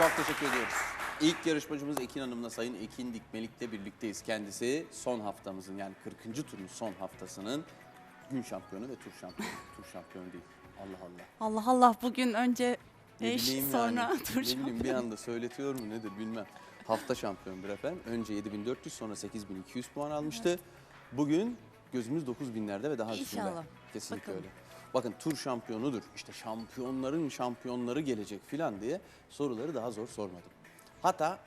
Çok teşekkür ediyoruz. İlk yarışmacımız Ekin Hanım'la Sayın Ekin Dikmelik'le birlikteyiz. Kendisi son haftamızın yani 40. turun son haftasının gün şampiyonu ve tur şampiyonu. tur şampiyonu değil. Allah Allah. Allah Allah bugün önce Ne eş bileyim sonra yani. tur ne bileyim bir şampiyonu. anda söyletiyor mu nedir bilmem. Hafta şampiyonudur efendim. Önce 7400 sonra 8200 puan almıştı. Bugün gözümüz 9000'lerde ve daha üstünde. İnşallah. Kesinlikle Bakalım. öyle. Bakın tur şampiyonudur. İşte şampiyonların şampiyonları gelecek filan diye soruları daha zor sormadım. Hatta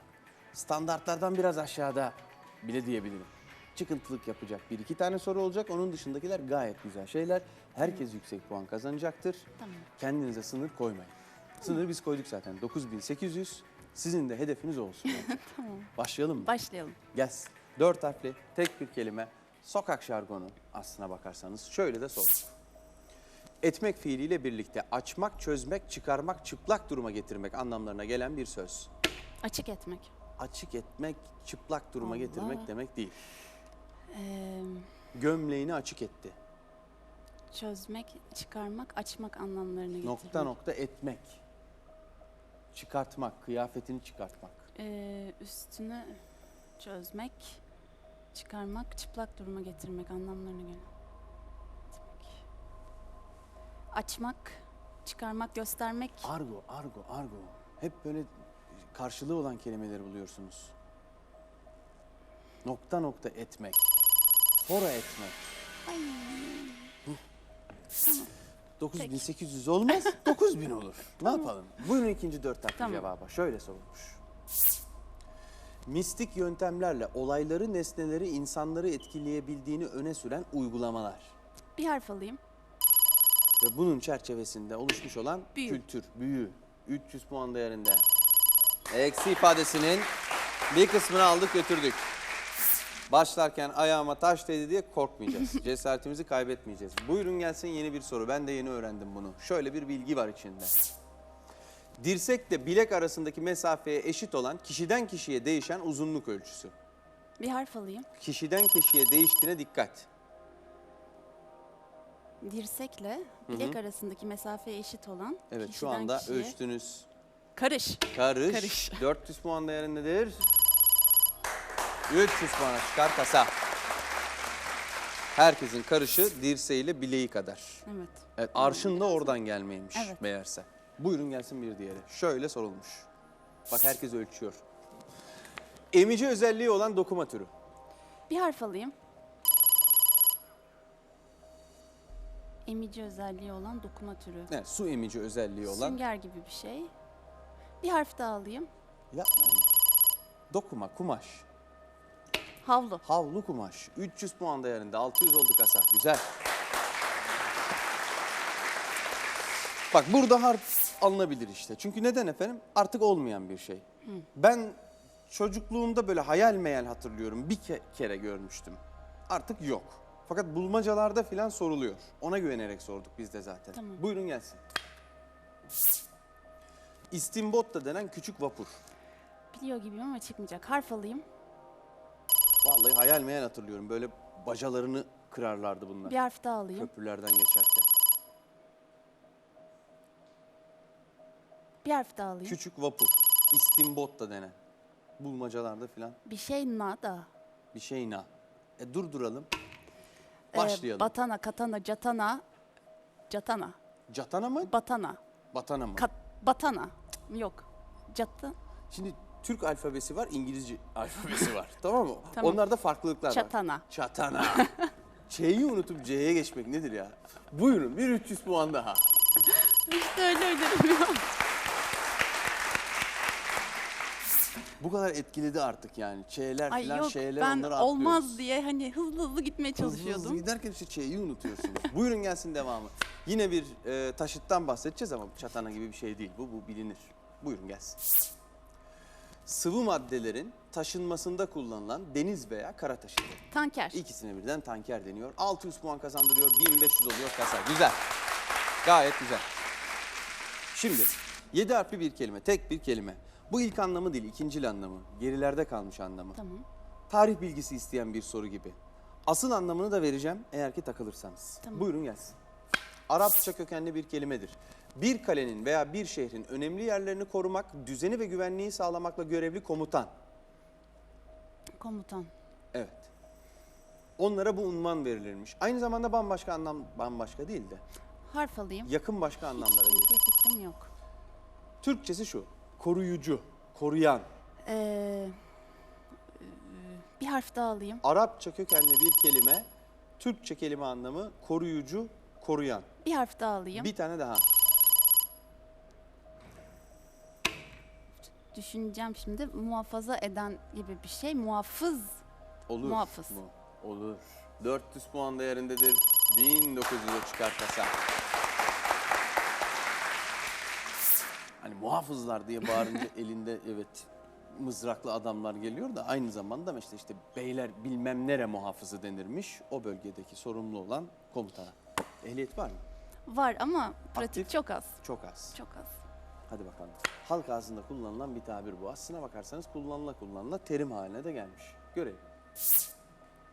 standartlardan biraz aşağıda bile diyebilirim. Çıkıntılık yapacak bir iki tane soru olacak. Onun dışındakiler gayet güzel şeyler. Herkes yüksek puan kazanacaktır. Tamam. Kendinize sınır koymayın. Sınırı biz koyduk zaten 9800. Sizin de hedefiniz olsun. Tamam. Başlayalım mı? Başlayalım. Gelsin. Dört harfli tek bir kelime. Sokak şargonu aslına bakarsanız şöyle de sor. Etmek fiiliyle birlikte açmak, çözmek, çıkarmak, çıplak duruma getirmek anlamlarına gelen bir söz. Açık etmek. Açık etmek, çıplak duruma Allah. getirmek demek değil. Ee, Gömleğini açık etti. çözmek, çıkarmak, açmak anlamlarını getirmek. Nokta nokta etmek. Çıkartmak, kıyafetini çıkartmak. Ee, üstünü çözmek, çıkarmak, çıplak duruma getirmek anlamlarını gelen. Etmek. Açmak, çıkarmak, göstermek. Argo, argo, argo. Hep böyle karşılığı olan kelimeleri buluyorsunuz. Nokta nokta etmek. Fora etmek. Ay. Tamam. 9800 olmaz, 9000 olur. Ne yapalım? Buyurun ikinci dört harfli Tamam. cevaba. Şöyle sorulmuş. Mistik yöntemlerle olayları, nesneleri, insanları etkileyebildiğini öne süren uygulamalar. Bir harf alayım. Ve bunun çerçevesinde oluşmuş olan Büyü. kültür, büyü. 300 puan değerinde. Eksi ifadesinin bir kısmını aldık götürdük. Başlarken ayağıma taş değdi diye korkmayacağız. Cesaretimizi kaybetmeyeceğiz. Buyurun gelsin yeni bir soru. Ben de yeni öğrendim bunu. Şöyle bir bilgi var içinde. Dirsekle bilek arasındaki mesafeye eşit olan kişiden kişiye değişen uzunluk ölçüsü. Bir harf alayım. Kişiden kişiye değiştiğine dikkat. Dirsekle bilek arasındaki mesafeye eşit olan Evet şu kişiden anda kişiye- ölçtünüz. Karış. Karış. Karış. 400 puan değerindedir. 300 puana çıkar kasa. Herkesin karışı dirseğiyle bileği kadar. Evet. Evet, arşın da oradan gelmeymiş Evet. meğerse. Buyurun gelsin bir diğeri. Şöyle sorulmuş. Bak herkes ölçüyor. Emici özelliği olan dokuma türü. Bir harf alayım. Emici özelliği olan dokuma türü. Evet, su emici özelliği olan. Sünger gibi bir şey. Bir harf daha alayım. Yapmayın. Dokuma, kumaş. Havlu. Havlu kumaş. 300 puan değerinde. 600 oldu kasa. Güzel. Bak burada harf alınabilir işte. Çünkü neden efendim? Artık olmayan bir şey. Ben çocukluğumda böyle hayal meyal hatırlıyorum. Bir ke- kere görmüştüm. Artık yok. Fakat bulmacalarda filan soruluyor. Ona güvenerek sorduk biz de zaten. Tamam. Buyurun gelsin. İstimbot da denen küçük vapur. Biliyor gibiyim ama çıkmayacak. Harf alayım. Vallahi hayal meyal hatırlıyorum. Böyle bacalarını kırarlardı bunlar. Bir harf daha alayım. Köprülerden geçerken. Bir harf daha alayım. Küçük vapur. İstimbot da denen. Bulmacalarda filan Bir şey nada. bir şey na. E durduralım. Ee, Başlayalım. batana, katana, catana. Catana. Catana mı? Batana. Batana mı? Kat, batana. Yok. Cata. Şimdi Türk alfabesi var, İngilizce alfabesi var. tamam mı? Tamam. Onlarda farklılıklar var. Çatana. Çatana. Ç'yi unutup C'ye geçmek nedir ya? Buyurun bir 300 puan daha. İşte öyle öyle ya. Bu kadar etkiledi artık yani. Ç'ler Ay filan yok şeyler ben onları atlıyoruz. olmaz diye hani hızlı hızlı gitmeye Hızlı hızlı çalışıyordum. giderken işte Ç'yi unutuyorsunuz. Buyurun gelsin devamı. Yine bir e, taşıttan bahsedeceğiz ama çatana gibi bir şey değil bu. Bu bilinir. Buyurun gelsin. Sıvı maddelerin taşınmasında kullanılan deniz veya kara taşıtı. Tanker. İkisine birden tanker deniyor. 600 puan kazandırıyor. 1500 oluyor kasa. Güzel. Gayet güzel. Şimdi 7 harfli bir kelime. Tek bir kelime. Bu ilk anlamı değil, ikincil anlamı. Gerilerde kalmış anlamı. Tamam. Tarih bilgisi isteyen bir soru gibi. Asıl anlamını da vereceğim eğer ki takılırsanız. Tamam. Buyurun gelsin. Arapça kökenli bir kelimedir. Bir kalenin veya bir şehrin önemli yerlerini korumak, düzeni ve güvenliği sağlamakla görevli komutan. Komutan. Evet. Onlara bu unvan verilirmiş. Aynı zamanda bambaşka anlam, bambaşka değil de Harf alayım. yakın başka anlamlara gelir. Hiçbir fikrim yok. Türkçesi şu, koruyucu, koruyan. Ee, bir harf daha alayım. Arapça kökenli bir kelime, Türkçe kelime anlamı koruyucu, koruyan. Bir harf daha alayım. Bir tane daha. Düşüneceğim şimdi. Muhafaza eden gibi bir şey. Muhafız. Olur Muhafız. mu? Olur. 400 puan değerindedir. 1900'e çıkar kasa. Hani muhafızlar diye bağırınca elinde evet mızraklı adamlar geliyor da aynı zamanda işte işte beyler bilmem nere muhafızı denirmiş. O bölgedeki sorumlu olan komutana. Ehliyet var mı? Var ama pratik Aktif. çok az. Çok az. Çok az. Hadi bakalım. Halk ağzında kullanılan bir tabir bu. Aslına bakarsanız kullanıla kullanıla terim haline de gelmiş. Görelim.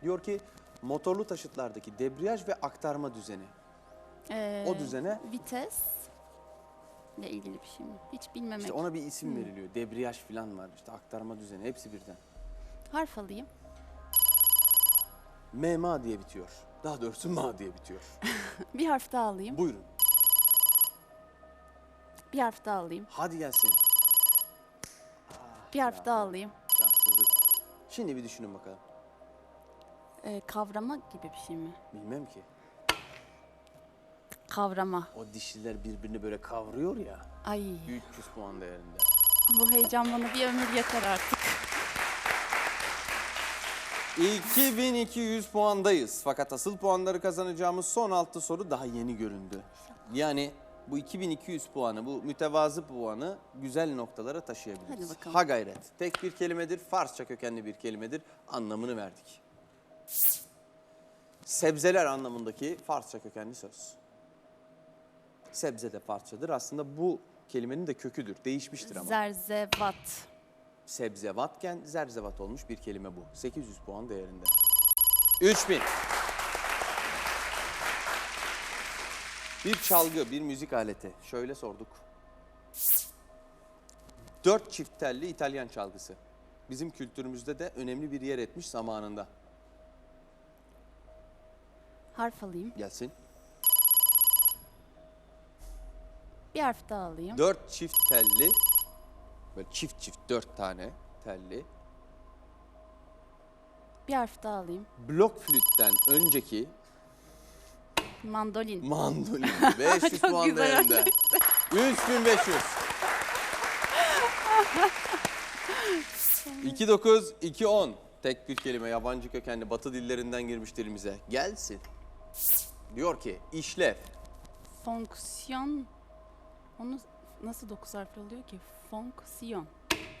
Diyor ki motorlu taşıtlardaki debriyaj ve aktarma düzeni. Ee, O düzene Vites ile ilgili bir şey mi? Hiç bilmemek. işte ona bir isim veriliyor. Debriyaj falan var. işte aktarma düzeni hepsi birden. Harf alayım. MMA diye bitiyor. Daha doğrusu ma diye bitiyor. Bir harf daha alayım. Buyurun. Bir harf daha alayım. Hadi gelsin. Bir harf daha alayım. Şanssızlık. Şimdi bir düşünün bakalım. Ee, kavrama gibi bir şey mi? Bilmem ki. Kavrama. O dişliler birbirini böyle kavruyor ya. Ay 300 puan değerinde. bu heyecan bana bir ömür yeter artık. 2200 puandayız. Fakat asıl puanları kazanacağımız son altı soru daha yeni göründü. Yani bu 2200 puanı, bu mütevazı puanı güzel noktalara taşıyabiliriz. Hadi bakalım. Ha gayret. Tek bir kelimedir, Farsça kökenli bir kelimedir. Anlamını verdik. Sebzeler anlamındaki Farsça kökenli söz. Sebze de Farsçadır. Aslında bu kelimenin de köküdür. Değişmiştir ama. Zerzevat. Sebzevatken zerzevat olmuş bir kelime bu. 800 puan değerinde. 3000. Bir çalgı, bir müzik aleti. Şöyle sorduk. Dört çift telli İtalyan çalgısı. Bizim kültürümüzde de önemli bir yer etmiş zamanında. Harf alayım. Gelsin. Bir harf daha alayım. Dört çift telli, böyle çift çift dört tane telli. Bir harf daha alayım. Blok flütten önceki Mandolin. Mandolin 500 Çok puan güzel değerinde. 3500. 29 210 tek bir kelime yabancı kökenli batı dillerinden girmiş dilimize. Gelsin. Diyor ki işlev. Fonksiyon. Onu nasıl dokuz harfli oluyor ki? Fonksiyon.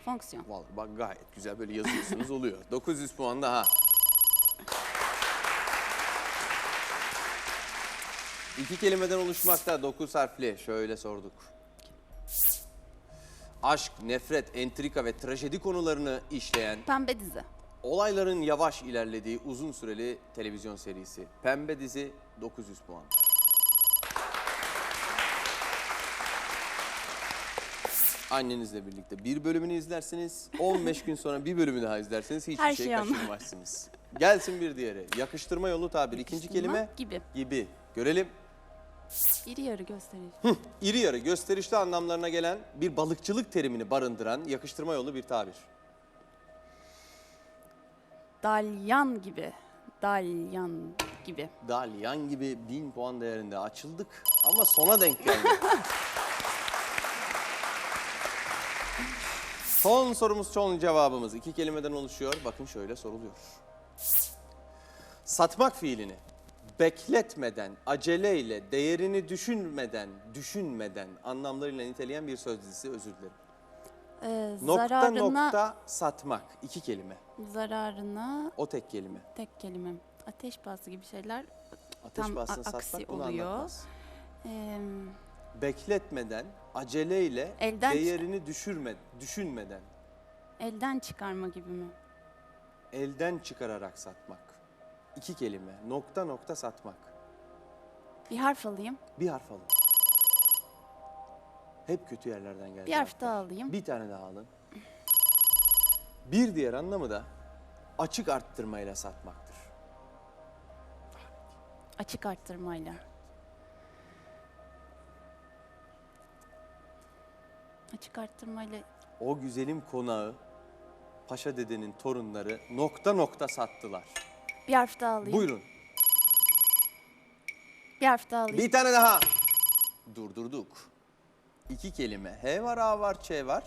Fonksiyon. Vallahi bak gayet güzel böyle yazıyorsunuz oluyor. 900 puan daha. İki kelimeden oluşmakta 9 harfli. Şöyle sorduk. Aşk, nefret, entrika ve trajedi konularını işleyen Pembe dizi. olayların yavaş ilerlediği uzun süreli televizyon serisi. Pembe dizi 900 puan. Annenizle birlikte bir bölümünü izlersiniz. 15 gün sonra bir bölümü daha izlerseniz hiçbir Her şey anlar. kaçırmazsınız. Gelsin bir diğeri. Yakıştırma yolu tabir. İkinci Yakıştırma kelime gibi. gibi. Görelim. İri yarı gösterici. İri yarı gösterişli anlamlarına gelen bir balıkçılık terimini barındıran yakıştırma yolu bir tabir. Dalyan gibi. Dalyan gibi. Dalyan gibi 1000 puan değerinde açıldık ama sona denk geldik. Son sorumuz son cevabımız. iki kelimeden oluşuyor. Bakın şöyle soruluyor. Satmak fiilini bekletmeden, aceleyle, değerini düşünmeden, düşünmeden anlamlarıyla niteleyen bir söz dizisi özür dilerim. Ee, Nokta zararına, nokta satmak. iki kelime. zararına O tek kelime. tek kelime. Ateş pahası gibi şeyler. Ateş Tam a- satmak aksi bunu oluyor. anlatmaz. Bekletmeden, aceleyle, Elden değerini düşürme, düşünmeden, elden çıkarma gibi mi? elden çıkararak satmak. İki kelime. Nokta nokta satmak. Bir harf alayım. Bir harf alın. Hep kötü yerlerden geldi. Bir harf daha alayım. Bir tane daha alın. Bir diğer anlamı da açık arttırmayla satmaktır. Açık arttırmayla. Açık arttırmayla O güzelim konağı Paşa dedenin torunları nokta nokta sattılar. bir harf daha alayım. Buyurun. Bir harf daha alayım. Bir tane daha. Durdurduk. İki kelime. H var, A var, Ç var.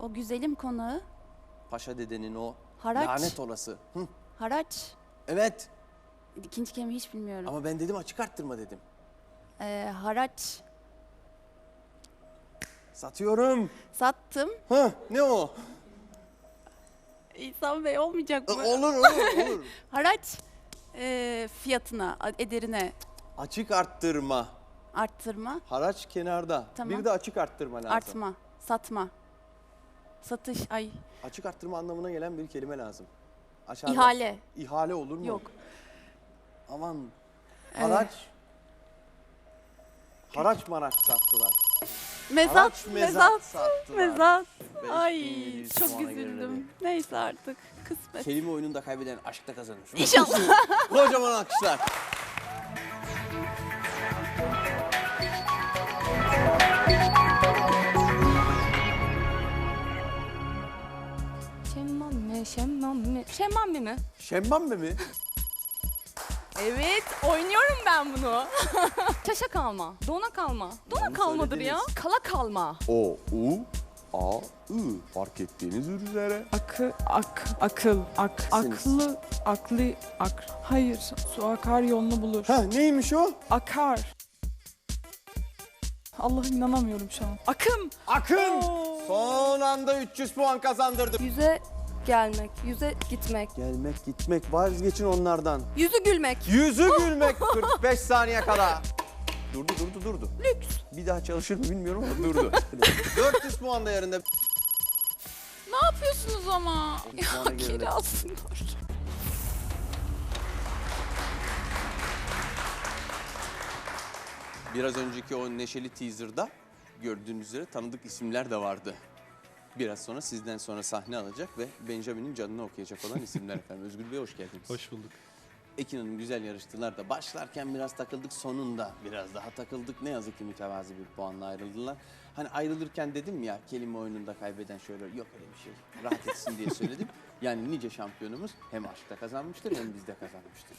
O güzelim konağı Paşa dedenin o Haraç. lanet olası. Hı, haraç. evet İkinci kelime hiç bilmiyorum. ama ben dedim açık arttırma dedim. Ee, haraç. Satıyorum. Sattım. Hı, ne o? İhsan Bey olmayacak E, mı? olur olur olur. Haraç e, fiyatına, ederine açık arttırma. arttırma, Haraç kenarda. Tamam. Bir de açık arttırma lazım. artma, satma, satış, ay Açık arttırma anlamına gelen bir kelime lazım. Aşağıda. ihale. İhale olur mu? Yok. Aman. Haraç. Haraç maraç sattılar. Mezat, Haraç mezat, mezat sattılar. mezat. Beş Ay bin yedi yüz çok puana üzüldüm. Neyse artık kısmet. Kelime oyununda kaybeden aşkta kazanır. İnşallah. Kocaman alkışlar. Şemmame, şemmame, şemmame mi? Şembambe mi? Evet, oynuyorum ben bunu. Taşa kalma, dona kalma. Dona Onu kalmadır ya. söylediniz. Kala kalma. O, U, A, I. Fark ettiğiniz üzere. Akı, ak, akıl, ak, aklı, aklı, ak. Hayır, su akar yolunu bulur. Ha neymiş o? Akar. Allah'ım inanamıyorum şu an. Akım. Akın. Son anda 300 puan kazandırdı. Yüze gelmek, yüze gitmek, Gelmek gitmek vazgeçin onlardan. yüzü gülmek. Yüzü gülmek 45 saniye kala. Durdu durdu durdu. Lüks. Bir daha çalışır mı bilmiyorum ama durdu. 400 puan değerinde. Ne yapıyorsunuz ama? Ya geri alsınlar. Biraz önceki o neşeli teaser'da gördüğünüz üzere tanıdık isimler de vardı. Biraz sonra sizden sonra sahne alacak ve Benjamin'in canını okuyacak olan isimler efendim. Özgür Bey hoş geldiniz. Hoş bulduk. Ekin Hanım güzel yarıştılar da başlarken biraz takıldık sonunda biraz daha takıldık. Ne yazık ki mütevazi bir puanla ayrıldılar. Hani ayrılırken dedim ya kelime oyununda kaybeden şöyle yok öyle bir şey rahat etsin diye söyledim. Yani nice şampiyonumuz hem aşkta kazanmıştır hem bizde kazanmıştır.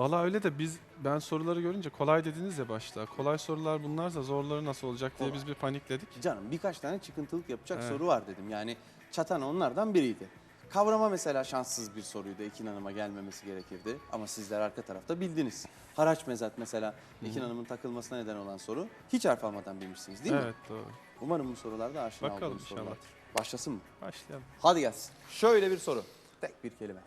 Valla öyle de biz ben soruları görünce kolay dediniz ya başta. Kolay sorular bunlarsa zorları nasıl olacak diye biz bir panikledik. Canım birkaç tane çıkıntılık yapacak Evet. soru var dedim. Yani çatan onlardan biriydi. Kavrama mesela şanssız bir soruydu. Ekin Hanım'a gelmemesi gerekirdi. Ama sizler arka tarafta bildiniz. Haraç mezat mesela Ekin Hanım'ın takılmasına neden olan soru. Hiç harf almadan bilmişsiniz değil mi? evet doğru. Umarım bu sorularda aşina Bakalım olduğunuz inşallah. sorulardır. Başlasın mı? Başlayalım. Hadi gelsin. Şöyle bir soru. Tek bir kelime.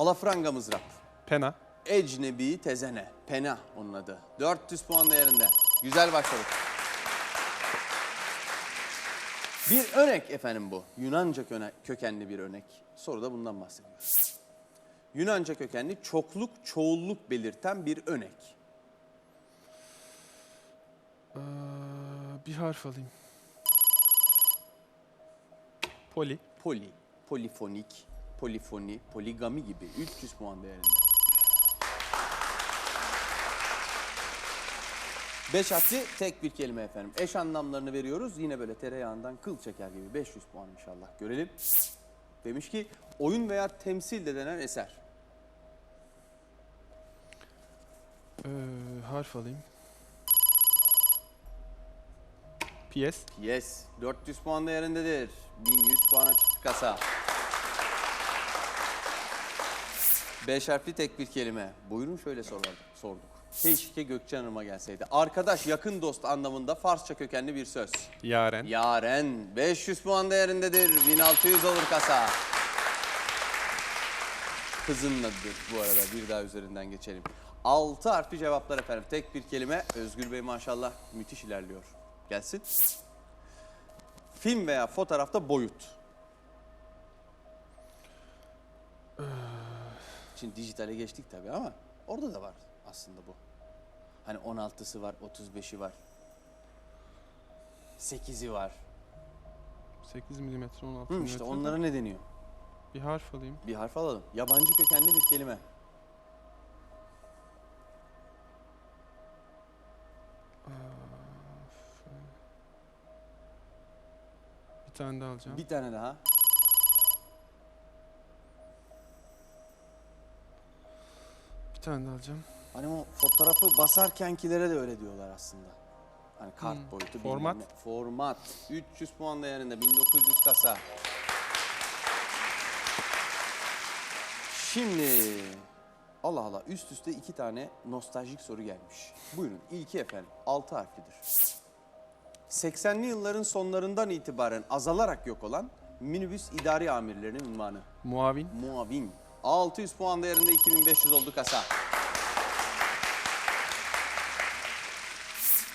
Alafranga mızrap. Pena. Ecnebi tezene. Pena onun adı. 400 puan değerinde. Güzel başladık. Bir örnek efendim bu. Yunanca kökenli bir örnek. Soruda bundan bahsediyor. Yunanca kökenli çokluk, çoğulluk belirten bir örnek. Ee, bir harf alayım. Poli. Poli, polifonik, polifoni, poligami gibi 300 puan değerinde. Beş harfli tek bir kelime efendim. Eş anlamlarını veriyoruz. Yine böyle tereyağından kıl çeker gibi 500 puan inşallah görelim. Demiş ki oyun veya temsil de denen eser. Ee, harf alayım. Piyes. Yes. 400 puan değerindedir. 1100 puana çıktı kasa. Beş harfli tek bir kelime. Buyurun şöyle soralım, sorduk. Keşke Gökçe Hanım'a gelseydi. Arkadaş, yakın dost anlamında Farsça kökenli bir söz. Yaren. Yaren 500 puan değerindedir. 1600 olur kasa. Kızının adıdır bu arada. Bir daha üzerinden geçelim. 6 harfli cevaplar efendim. Tek bir kelime. Özgür Bey maşallah müthiş ilerliyor. Gelsin. Film veya fotoğrafta boyut. Şimdi dijitale geçtik tabii ama orada da var aslında bu. Hani 16'sı var, 35'i var. 8'i var. 8 milimetre 16 Hı, milimetre. işte onlara ne deniyor? Bir harf alayım. Bir harf alalım. Yabancı kökenli bir kelime. Bir tane daha alacağım. Bir tane daha. Bir tane daha alacağım. Hani o fotoğrafı basarkenkilere de öyle diyorlar aslında. Hani kart Hmm. boyutu. Format? ne. Format. 300 puan değerinde 1900 kasa. Şimdi Allah Allah üst üste iki tane nostaljik soru gelmiş. Buyurun ilki efendim 6 harflidir. 80'li yılların sonlarından itibaren azalarak yok olan minibüs idari amirlerinin unvanı. Muavin. Muavin. 600 puan değerinde 2500 oldu kasa.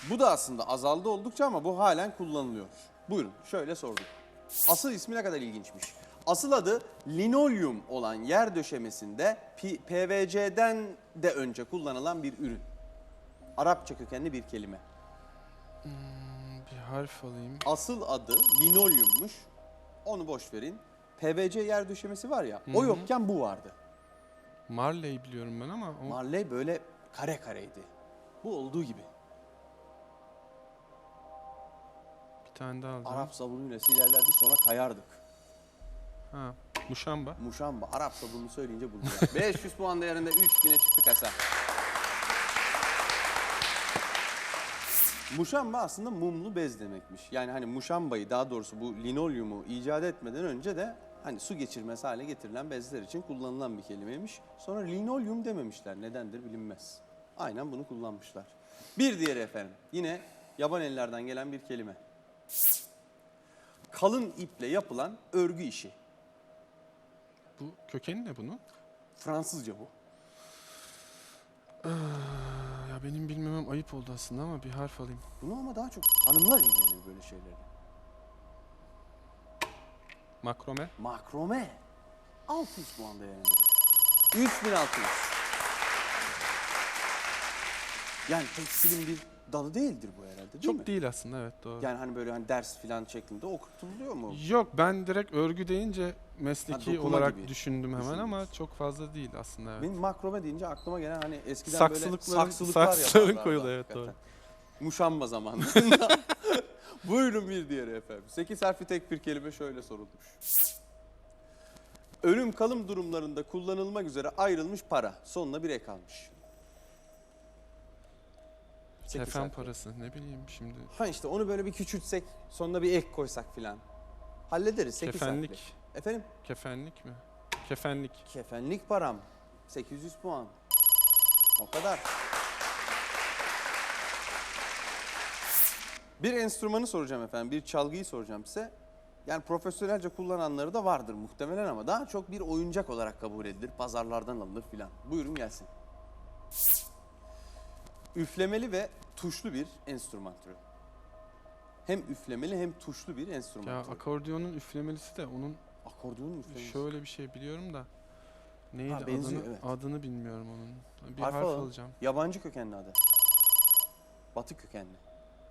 Bu da aslında azaldı oldukça ama bu halen kullanılıyor. Buyurun şöyle sorduk. Asıl ismi ne kadar ilginçmiş. Asıl adı linolyum olan yer döşemesinde PVC'den de önce kullanılan bir ürün. Arapça kökenli bir kelime. Bir harf alayım. Asıl adı linolyummuş. Onu boş verin. PVC yer döşemesi var ya, o Hı hı. yokken bu vardı. Marley biliyorum ben ama o Marley böyle kare kareydi. Bu olduğu gibi. bir tane daha alacağım. Arap sabunuyla silerlerdi sonra kayardık. Ha. Muşamba. Muşamba, Arap sabununu söyleyince buldular. 500 puan değerinde 3000'e çıktı kasa. Muşamba aslında mumlu bez demekmiş. Yani hani muşambayı daha doğrusu bu linolyumu icat etmeden önce de hani su geçirmez hale getirilen bezler için kullanılan bir kelimeymiş. Sonra linolyum dememişler. Nedendir bilinmez. Aynen bunu kullanmışlar. Bir diğeri efendim. Yine yaban ellerden gelen bir kelime. Kalın iple yapılan örgü işi. Bu kökeni ne bunun? Fransızca bu. Aa, ya benim bilmemem ayıp oldu aslında ama bir harf alayım. Bunu ama daha çok hanımlar ilgilenir böyle şeylerle. Makrome. Makrome. 600 puan değerinde. 3600. Yani tekstilin bir dalı değildir bu herhalde değil Çok mi? değil aslında evet doğru. Yani hani böyle hani ders filan şeklinde okutuluyor mu? Yok ben direkt örgü deyince mesleki dokuma olarak gibi düşündüm hemen düşündünüz. ama çok fazla değil aslında evet. Benim makrome deyince aklıma gelen hani eskiden böyle Saksılıkların- saksılıklar saksıların yaparlardı koyulu, evet, hakikaten. doğru. Muşamba zamanlarında. Buyurun bir diğeri efendim. 8 harfli tek bir kelime şöyle sorulmuş. Ölüm kalım durumlarında kullanılmak üzere ayrılmış para. Sonuna bir ek almış. Sekiz Kefen parası ne bileyim şimdi. Ha işte onu böyle bir küçültsek, sonuna bir ek koysak filan. Hallederiz 8 Kefenlik. harfli. Efendim? Kefenlik mi? Kefenlik. Kefenlik param. 800 puan. O kadar. Bir enstrümanı soracağım efendim. Bir çalgıyı soracağım size. Yani profesyonelce kullananları da vardır muhtemelen ama daha çok bir oyuncak olarak kabul edilir. Pazarlardan alınır filan. Buyurun gelsin. Üflemeli ve tuşlu bir enstrüman türü. Hem üflemeli hem tuşlu bir enstrüman Ya türü. akordiyonun üflemelisi de onun Akordeonun üflemesi. şöyle bir şey biliyorum da neydi Ha, benziyor, adını, evet. adını bilmiyorum onun. Bir Harf alalım. alacağım. Yabancı kökenli adı. Batı kökenli.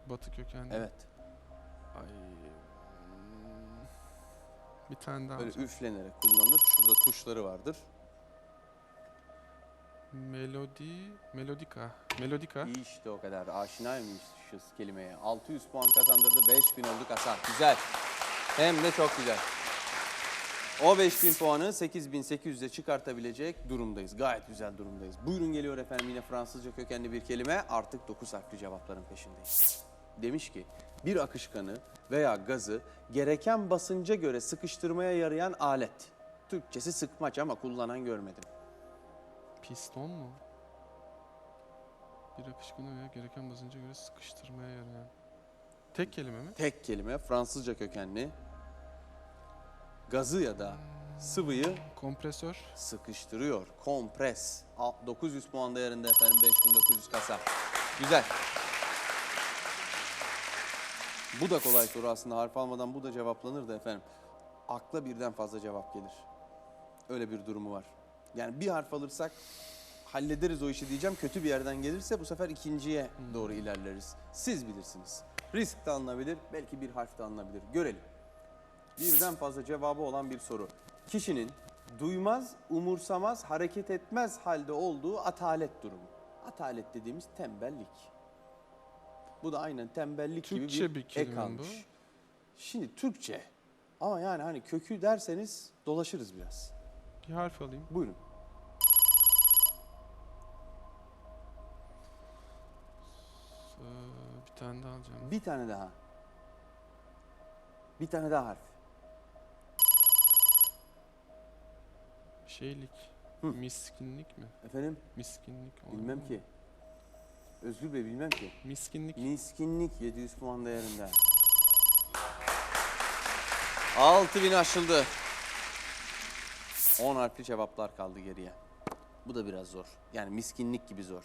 Batı kökenli. Evet. Ay. Bir tane daha Böyle alacağım. üflenerek kullanılır. Şurada tuşları vardır. Melodi, melodika. Melodika. İyi işte o kadar. Aşinaymışız kelimeye. 600 puan kazandırdı. 5000 olduk Hasan. Güzel. Hem de çok güzel. O 5000 puanı 8800'e çıkartabilecek durumdayız. Gayet güzel durumdayız. Buyurun geliyor efendim yine Fransızca kökenli bir kelime. Artık 9 harfli cevapların peşindeyiz. Demiş ki bir akışkanı veya gazı gereken basınca göre sıkıştırmaya yarayan alet. Türkçesi sıkmaç ama kullanan görmedim. Piston mu? Bir akışkanı veya gereken basınca göre sıkıştırmaya yarayan. Tek kelime mi? Tek kelime Fransızca kökenli. Gazı ya da sıvıyı Kompresör. sıkıştırıyor. Kompres. Al- 900 puan değerinde efendim 5900 kasa. Güzel. Bu da kolay soru aslında. Harf almadan bu da cevaplanır da efendim. Akla birden fazla cevap gelir. Öyle bir durumu var. Yani bir harf alırsak hallederiz o işi diyeceğim. Kötü bir yerden gelirse bu sefer ikinciye doğru ilerleriz. Siz bilirsiniz. Risk de alınabilir, belki bir harf de alınabilir. Görelim. Birden fazla cevabı olan bir soru. Kişinin duymaz, umursamaz, hareket etmez halde olduğu atalet durumu. Atalet dediğimiz tembellik. Bu da aynen tembellik Türkçe gibi bir bir, kelime ek almış. Şimdi Türkçe ama yani hani kökü derseniz dolaşırız biraz. Bir harf alayım. Buyurun. Ee, bir tane daha alacağım. Bir tane daha. Bir tane daha harf. Şeylik. Hı. Miskinlik mi? Efendim? Miskinlik. Bilmem ki. Özgür Bey bilmem ki. Miskinlik. Miskinlik 700 puan değerinde. 6000 aşıldı. 10 harfli cevaplar kaldı geriye. Bu da biraz zor. Yani miskinlik gibi zor.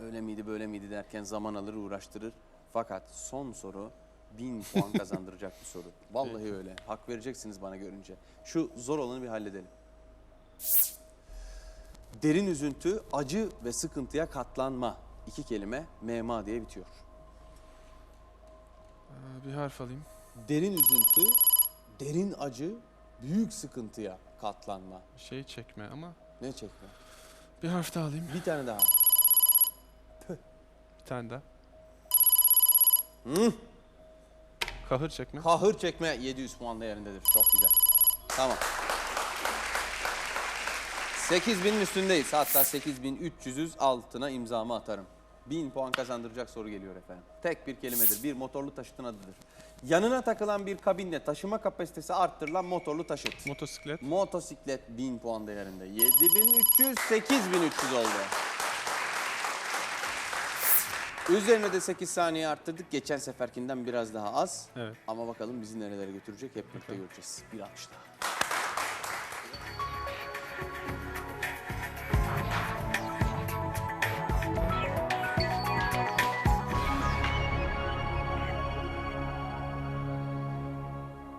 Öyle miydi böyle miydi derken zaman alır uğraştırır. Fakat son soru 1000 puan kazandıracak bir soru. Vallahi Peki. öyle. Hak vereceksiniz bana görünce. Şu zor olanı bir halledelim. Derin üzüntü, acı ve sıkıntıya katlanma. İki kelime mema diye bitiyor. Ee, bir harf alayım. Derin üzüntü, derin acı, büyük sıkıntıya katlanma. Şey çekme ama. Ne çekme? Bir harf daha alayım. Bir tane daha. Bir tane daha. Hı? Kahır çekme. Kahır çekme 700 puan değerindedir. Çok güzel. Tamam. 8000'in üstündeyiz. Hatta 8300'üz altına imzamı atarım. 1000 puan kazandıracak soru geliyor efendim. Tek bir kelimedir. Bir motorlu taşıtın adıdır. Yanına takılan bir kabinle taşıma kapasitesi arttırılan motorlu taşıt. Motosiklet. Motosiklet 1000 puan değerinde. 7300, 8300 oldu. Üzerine de 8 saniye arttırdık. Geçen seferkinden biraz daha az. Evet. Ama bakalım bizi nerelere götürecek hep birlikte göreceğiz. Bir alkış daha.